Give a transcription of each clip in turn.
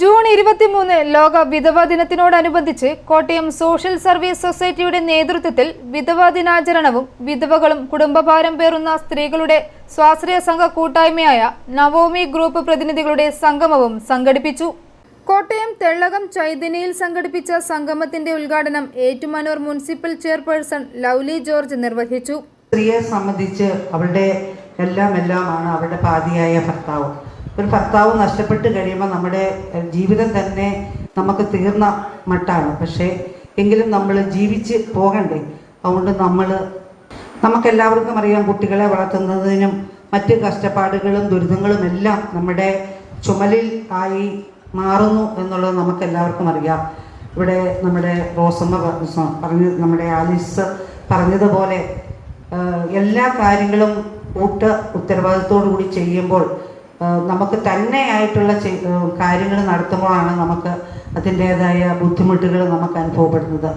June ഇരുപത്തിമൂന്ന് ലോക വിധവാ ദിനത്തിനോടനുബന്ധിച്ച് കോട്ടയം സോഷ്യൽ സർവീസ് സൊസൈറ്റിയുടെ നേതൃത്വത്തിൽ വിധവാ ദിനാചരണവും വിധവകളും കുടുംബഭാരം പേറുന്ന സ്ത്രീകളുടെ സ്വാശ്രയ സംഘ കൂട്ടായ്മയായ നവോമി ഗ്രൂപ്പ് പ്രതിനിധികളുടെ സംഗമവും സംഘടിപ്പിച്ചു. കോട്ടയം തെള്ളകം ചൈതന്യയിൽ സംഘടിപ്പിച്ച സംഗമത്തിന്റെ ഉദ്ഘാടനം Ettumanoor municipal chairperson Lovely George നിർവഹിച്ചു. സ്ത്രീയെ സംബന്ധിച്ച് അവളുടെ എല്ലാം എല്ലാമാണ് അവളുടെ പാതിയായ ഭർത്താവ്. ഒരു ഭർത്താവ് നഷ്ടപ്പെട്ട് കഴിയുമ്പോൾ നമ്മുടെ ജീവിതം തന്നെ നമുക്ക് തീർന്ന മട്ടാണ്. പക്ഷേ എങ്കിലും നമ്മൾ ജീവിച്ച് പോകണ്ടേ? അതുകൊണ്ട് നമ്മൾ നമുക്കെല്ലാവർക്കും അറിയാം കുട്ടികളെ വളർത്തുന്നതിനും മറ്റ് കഷ്ടപ്പാടുകളും ദുരിതങ്ങളും എല്ലാം നമ്മുടെ ചുമലിൽ ആയി മാറുന്നു എന്നുള്ളത് നമുക്കെല്ലാവർക്കും അറിയാം. ഇവിടെ നമ്മുടെ റോസമ്മ പറഞ്ഞു നമ്മുടെ ആലിസ് പറഞ്ഞതുപോലെ എല്ലാ കാര്യങ്ങളും കൂട്ട് ഉത്തരവാദിത്തോടു കൂടി ചെയ്യുമ്പോൾ ആഹ് തന്നെ ആയിട്ടുള്ള കാര്യങ്ങൾ നടത്തുമ്പോഴാണ് നമുക്ക് അതിന്റേതായ ബുദ്ധിമുട്ടുകൾ നമുക്ക് അനുഭവപ്പെടുന്നത്.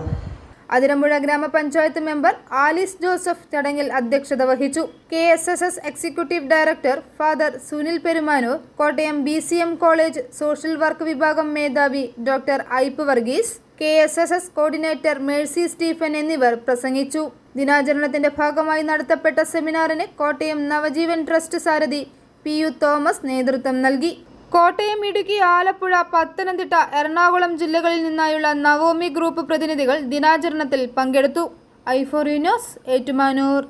അതിരമ്പുഴ ഗ്രാമപഞ്ചായത്ത് മെമ്പർ ആലിസ് ജോസഫ് ചടങ്ങിൽ അധ്യക്ഷത വഹിച്ചു. K S S S executive director father Sunil Perumanoor Kottayam B C M college social work വിഭാഗം മേധാവി doctor Aipe Varghese K S S S coordinator Mercy Stephen എന്നിവർ പ്രസംഗിച്ചു. ദിനാചരണത്തിന്റെ ഭാഗമായി നടത്തപ്പെട്ട സെമിനാറിന് കോട്ടയം നവജീവൻ ട്രസ്റ്റ് സാരഥി പി യു തോമസ് നേതൃത്വം നൽകി. കോട്ടയം ഇടുക്കി ആലപ്പുഴ പത്തനംതിട്ട എറണാകുളം ജില്ലകളിൽ നിന്നായുള്ള നവോമി ഗ്രൂപ്പ് പ്രതിനിധികൾ ദിനാചരണത്തിൽ പങ്കെടുത്തു. ഐഫോറി ന്യൂസ് ഏറ്റുമാനൂർ.